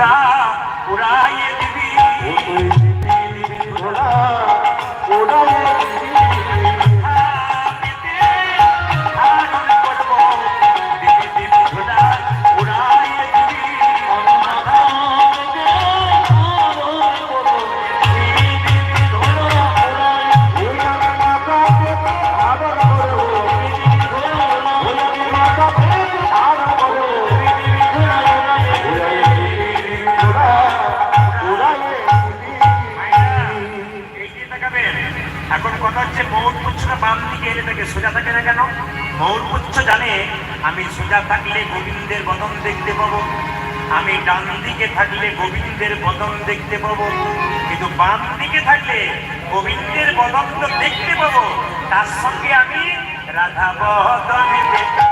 দিবি থাকলে গোবিন্দের বদন দেখতে পাবো। আমি ডান দিকে থাকলে গোবিন্দের বদন দেখতে পাবো। কিন্তু বাম দিকে থাকলে গোবিন্দের বদন তো দেখতে পাবো। তার সঙ্গে আমি রাধা বদন দেখতে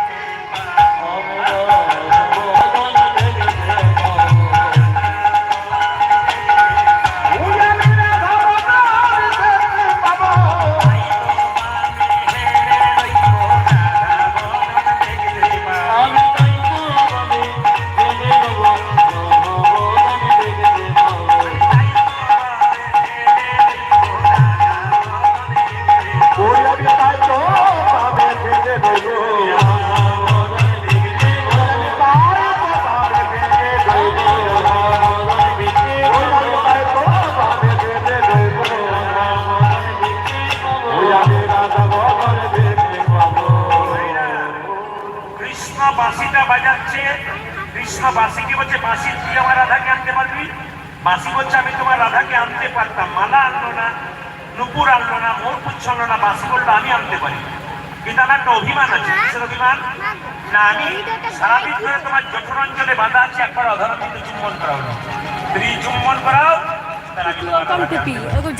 কৃষ্ণ বাঁশিকে বলছে বাঁশি তুই আমার রাধাকে আনতে পারবি? বাঁশি বলছে আমি তোমার রাধাকে আনতে পারতাম। মালা আনলো না নুপুর আনলো না মোর পুচ্ছ আনলো না। বাঁশি বলল আমি আনতে পারি। কিন্তু আমার একটা অভিমান আছে কিসের অভিমান? না আমি সারাদিন ধরে তোমার জঠর অঞ্চলে বাঁধা আছে একবার অধরা কিন্তু চুম্বন করাও না। স্ত্রী চুম্বন করাও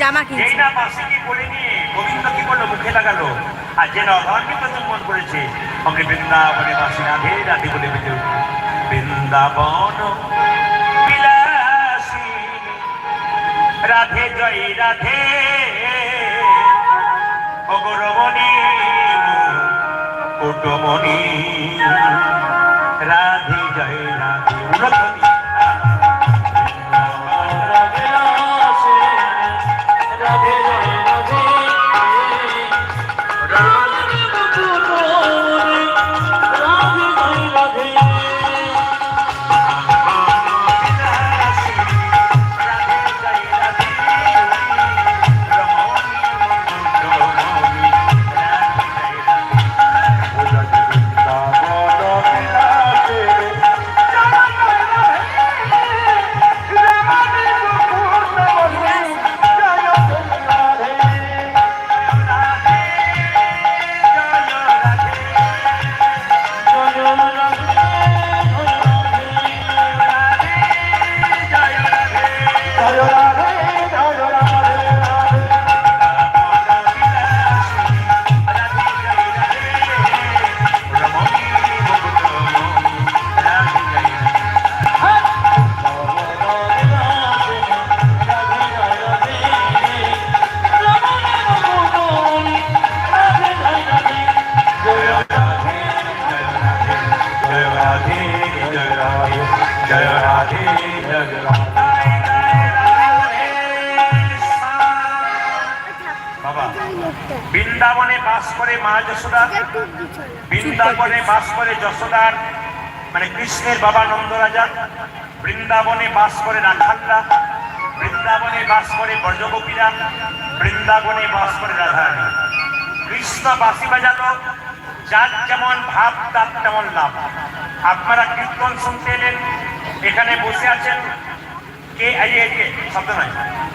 জামা কিনছে। না বাসিকে বলে নিয়ে গোবিন্দ কি করল মুখে লাগালো আর যে অধর্মিত চুম্বন করেছে অমনি বৃন্দাবনে বাসী রাধে রাধে বলে বেঁচে বৃন্দাবন রাধে জয় রাধে অগরমণি কুটমণি রাধে জয় রাধে বৃন্দাবনে বাস করে মা যশোদা বৃন্দাবনে বাস করে যশোদার মানে কৃষ্ণের বাবা নন্দরাজা বৃন্দাবনে বাস করে রাখাল্লা বৃন্দাবনে বাস করে ব্রজগোপীরা, বৃন্দাবনে বাস করে রাধারানী। কৃষ্ণ বাসি বাজালো, যার যেমন ভাব, তার তেমন লাভ। আপনারা কীর্তন শুনতে এলেন এখানে বসে আছেন কে? শব্দ নয়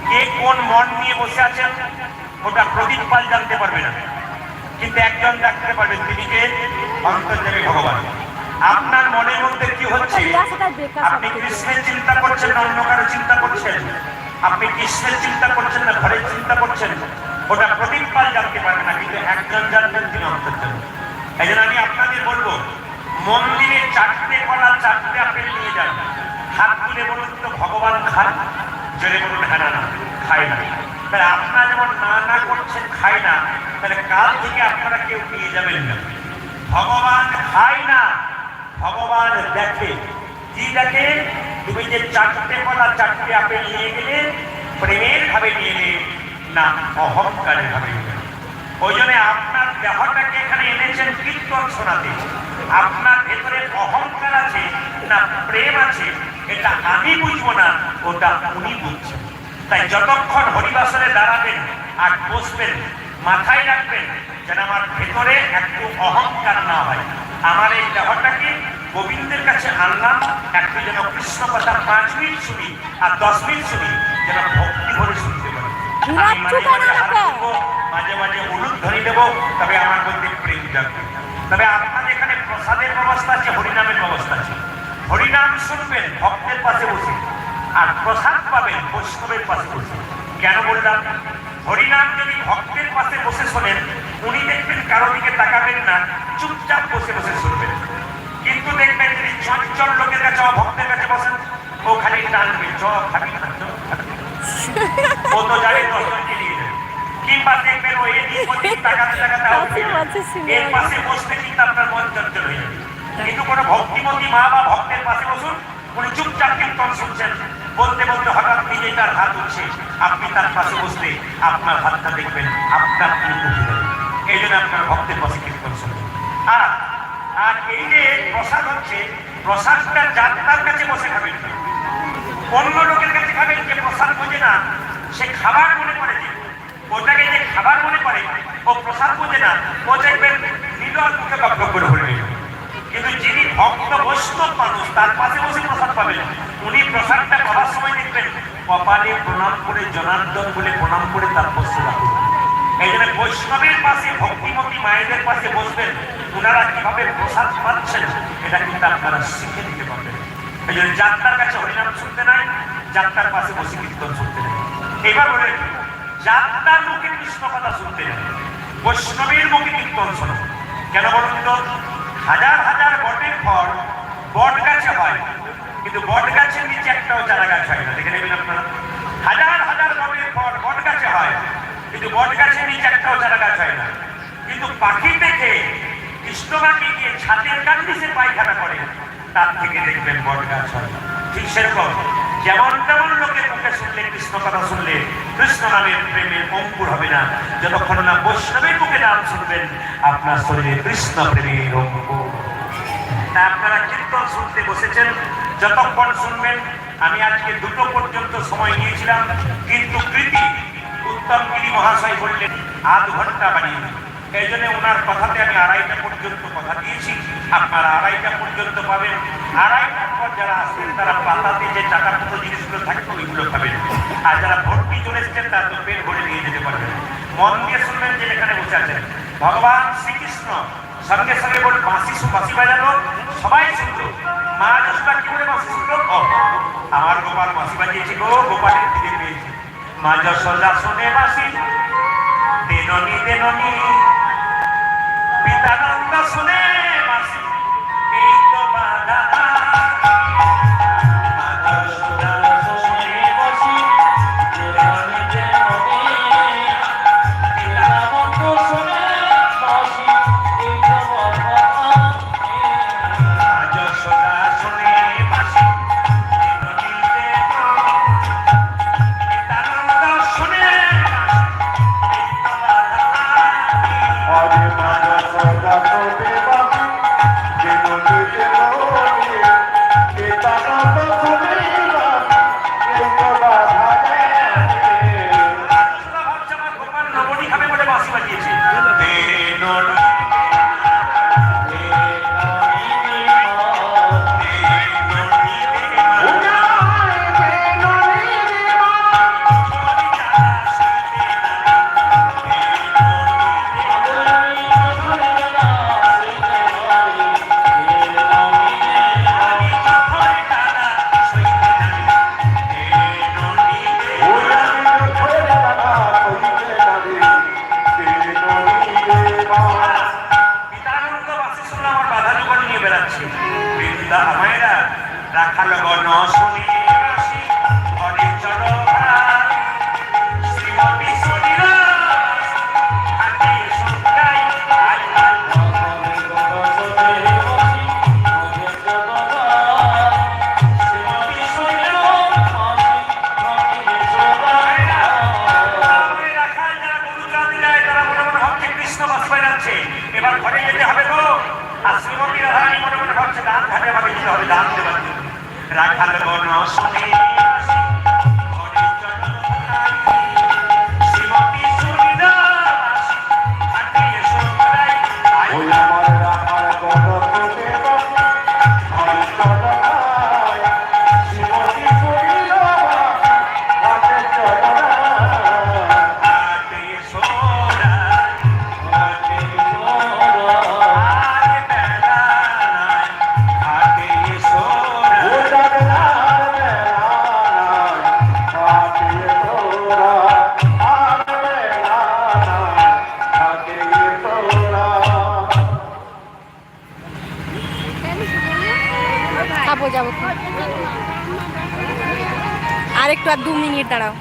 কে কোন মন নিয়ে বসে আছেন? ওটা প্রদীপ পাল জানতে পারবে না। কিন্তু একজন ডাকতে পারবেন তিনি কে? অন্তর্যামী ভগবান। আপনার মনের মধ্যে কি হচ্ছে? আপনি কৃষ্ণের চিন্তা করছেন না অন্য কারও চিন্তা করছেন? আপনি কৃষ্ণের চিন্তা করছেন না ঘরের চিন্তা করছেন? ওটা প্রদীপ পাল জানতে পারবে না কিন্তু একজন জানবেন তিনি অন্তর্যামী। এই জন্য আমি আপনাদের বলব মন্দিরে চারটে কলা চারটে আপেল নিয়ে যান হাত তুলে বলুন তো, ভগবান খান? জোরে বলুন হ্যাঁ না খায় না। তাহলে আপনারা যেমন না না করছেন খায় না, তাহলে কাল থেকে আপনারা কেউ নিয়ে যাবেন না। ভগবান খায় না, ভগবান দেখে। কি দেখে? তুমি যে চারটে কলা চারটে আপেল নিয়ে গেলে প্রেমের ভাবে নিয়ে গেলে, না অহংকারের ভাবে। ওই জন্য আপনার দেহটাকে এখানে এনেছেন কীর্তন শোনাতে। আপনার ভেতরে অহংকার আছে না প্রেম আছে এটা আমি বুঝব না ওটা উনি বুঝছেন। তাই যতক্ষণ হরিবাসরে দাঁড়াবেন আর বসবেন মাথায় রাখবেন যেন আমার ভেতরে একটু অহংকার না হয়। আমার এই দেহটাকে গোবিন্দের কাছে আনলাম একটু যেন কৃষ্ণ কথা পাঁচ মিনিট শুনি আর দশ মিনিট শুনি যেন ভক্তি ভরে শুনতে পারি। মাঝে মাঝে মাঝে মাঝে হলুদ ধরে দেবো তবে আমার মধ্যে প্রেম জাগবে তবে আপনার এখানে প্রসাদের ব্যবস্থা আছে, হরিনামের ব্যবস্থা আছে। হরিনাম শুনবেন, ভক্তের পাশে বসে। আর প্রসাদ পাবেন, বৈষ্ণবের পাশে বসে। কেন বললাম? হরিনাম যদি ভক্তের পাশে বসে শোনেন, উনি দেখবেন কারও দিকে তাকাবেন না, চুপচাপ বসে বসে শুনবেন। কিন্তু দেখবেন যদি চঞ্চল লোকের কাছে ভক্তের কাছে বসেন। ও খালি টানবে, চ না। ও তো জানে দশজনকে যাবে কিংবা দেখবেন ও এদিক ওদিক তাকাতে তাকাতে এর পাশে বসতে কিন্তু আপনার মন চঞ্চল হয়ে যাবে। কিন্তু কোনো ভক্তিমতী মা বা ভক্তের পাশে বসুন উনি চুপচাপ কীর্তন শুনছেন বলতে বলতে হঠাৎ নিজে তার হাত উঠছে। আপনি তার পাশে বসলে আপনার হাতটা দেখবেন আপনার এই জন্য আপনার ভক্তের পাশে কীর্তন শুনবেন আর আর এই যে প্রসাদ হচ্ছে প্রসাদটা যাত্রার কাছে বসে খাবেন। অন্য লোকের কাছে খাবেন যে প্রসাদ বোঝে না সে খাবার মনে করে যে ওটাকে যে খাবার মনে করে ও প্রসাদ বোঝে না, ও দেখবেন নিদর মুখে গপ্প করে কিন্তু যিনি ভক্ত বৈষ্ণব মানুষ, তার পাশে বসে প্রসাদ পাবেন। উনি প্রসাদটা পাওয়ার সময় দেখবেন, কপালে প্রণাম করে জনার্দন বলে প্রণাম করে তারপর সেবা করবেন এই জন্য বৈষ্ণবের পাশে, ভক্তিমতী মায়েদের পাশে বসবেন ওনারা কীভাবে প্রসাদ পাচ্ছেন, এটা কিন্তু আপনারা শিখে নিতে পারবেন। এই জন্য যাত্রার কাছে হরিনাম শুনতে নাই, যাত্রার পাশে বসে কীর্তন শুনতে নাই। এবার বলে যাত্রার মুখে কৃষ্ণ কথা শুনতে নেই বৈষ্ণবের মুখে কীর্তন শোনো কেন বলুন তো? হাজার হাজার বটের ফল বট গাছে হয়, কিন্তু বট গাছের নিচে একটাও চারা গাছ হয় না। দেখে নেবেন আপনারা। হাজার হাজার বটের ফল বট গাছে হয়, কিন্তু বট গাছের নিচে একটাও চারা গাছ হয় না। কিন্তু পাখি দেখে কৃষ্ণবাকে গিয়ে ছাদের কান্দিসে পায়খানা করে, তার থেকে দেখবেন বট গাছ হয় ঠিক সেরকম। যেমন তেমন লোকের মুখে শুনলে, কৃষ্ণ কথা শুনলে, কৃষ্ণ নামের প্রেমের অঙ্কুর হবে না। যতক্ষণ না বৈষ্ণবের মুখে নাম শুনবেন, আপনার শরীরে কৃষ্ণ প্রেমের অঙ্কুর। আপনারা কীর্তন শুনতে বসেছেন, যতক্ষণ শুনবেন, আমি আজকে দুটো পর্যন্ত সময় নিয়েছিলাম, কিন্তু কৃতি উত্তম গিরি মহাশয় বললেন, আধ ঘণ্টা বাড়িয়ে এই জন্য ওনার কথাতে আমি আড়াইটা পর্যন্ত কথা দিয়েছি। আপনারা আড়াইটা পর্যন্ত পাবেন। আড়াইটার পর যারা আসবেন তারা পাতাতে যে চাকার মতো জিনিসগুলো থাকে, ওইগুলো খাবেন। আর যারা ভর্তি চলে এসছেন, তারা তো পেট ভরে নিয়ে যেতে পারবেন। মন দিয়ে শুনবেন যে এখানে বসে আছেন। ভগবান শ্রীকৃষ্ণ, সঙ্গে সঙ্গে বলে বাঁশি বাঁশি বাজালো, সবাই শুনলো। মা যশোদা কি করে বাঁশি শুনলো? আমার গোপাল বাঁশি বাজিয়েছি গো, গোপালের ফিরে পেয়েছি। মা যশোদা শোনে বাঁশি, দেননি দেননি। পিতানন্দ শুনে একটু আর দু মিনিট দাঁড়াও।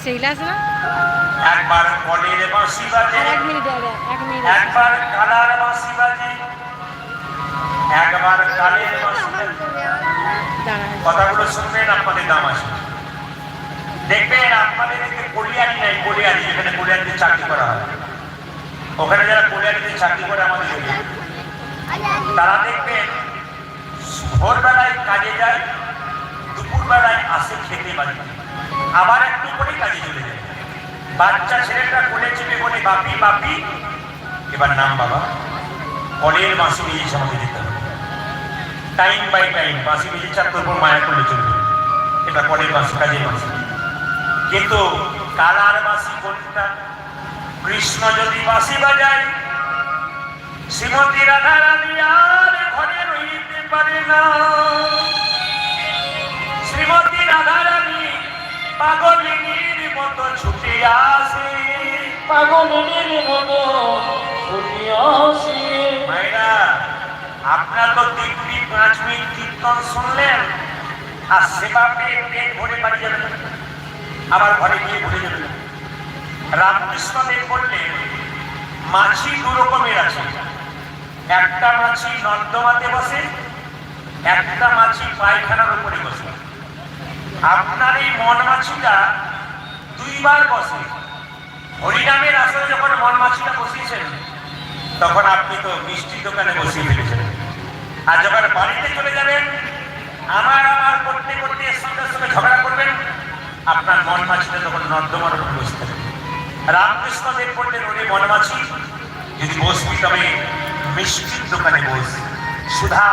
ফোনটা হিলে না একবার কলের বাঁশি বাজে আর এক মিনিট এক মিনিট একবার কালার বাঁশি বাজে একবার কালের বাঁশি বাজে দাঁড়া কথাগুলো শুনবেন আপনাদের দাম আসবে। দেখবেন আপনাদের এদিকে কলিয়ারি নাই কলিয়ারি যেখানে কলিয়ারিতে চাকরি করা হয়। ওখানে যারা কলিয়ারিতে চাকরি করে আমাদের তারা দেখবেন ভোরবেলায় কাজে যায় দুপুরবেলায় আসে খেতে বাড়িতে। আবার একটু করে কাজে চলে যায়। বাচ্চা ছেলেটা কোলে চেপে বলে, বাপি বাপি। এবার নাম বাবা। কলের মাসি নিয়ে আমাকে যেতে হবে। টাইম বাই টাইম বাঁশি বেজে চারটোর পর মায়া করলে চলবে। এটা পরের বাঁশি, কাজের বাঁশি। কিন্তু কালার বাঁশি কোনটা? কৃষ্ণ যদি বাঁশি বাজায়, শ্রীমতী রাধা রানী আর ঘরে রইতে পারে না। পাগলিনীর মতো ছুটে আসে। পাগলের মতো ছুটি আসে। মায়েরা আপনার তো দিব্যি পাঁচ মিনিট কীর্তন শুনলেন আর সেবা পেয়ে পেট ভরে বাড়ি যাবেন। আবার ঘরে গিয়ে ভুলে যাবেন। রামকৃষ্ণদেব বললেন মাছি দু রকমের আছে। একটা মাছি নর্দমাতে বসে একটা মাছি পায়খানার উপরে বসে। আপনার এই মন মাছিটা দুইবার বসে। হরিনামের আসলে যখন মন মাছিটা বসিয়েছেন, তখন আপনি তো মিষ্টি দোকানে বসিয়ে ফেলেছেন। আর যখন বাড়িতে চলে যাবেন, আমার আমার করতে করতে সঙ্গে সঙ্গে ঝগড়া করবেন, আপনার মন মাছিটা তখন নর্দমার উপর বসে থাকবে রামকৃষ্ণ দেব বললেন ওরে মন মাছি যদি বসবি তবে মিষ্টির দোকানে বস। সুধা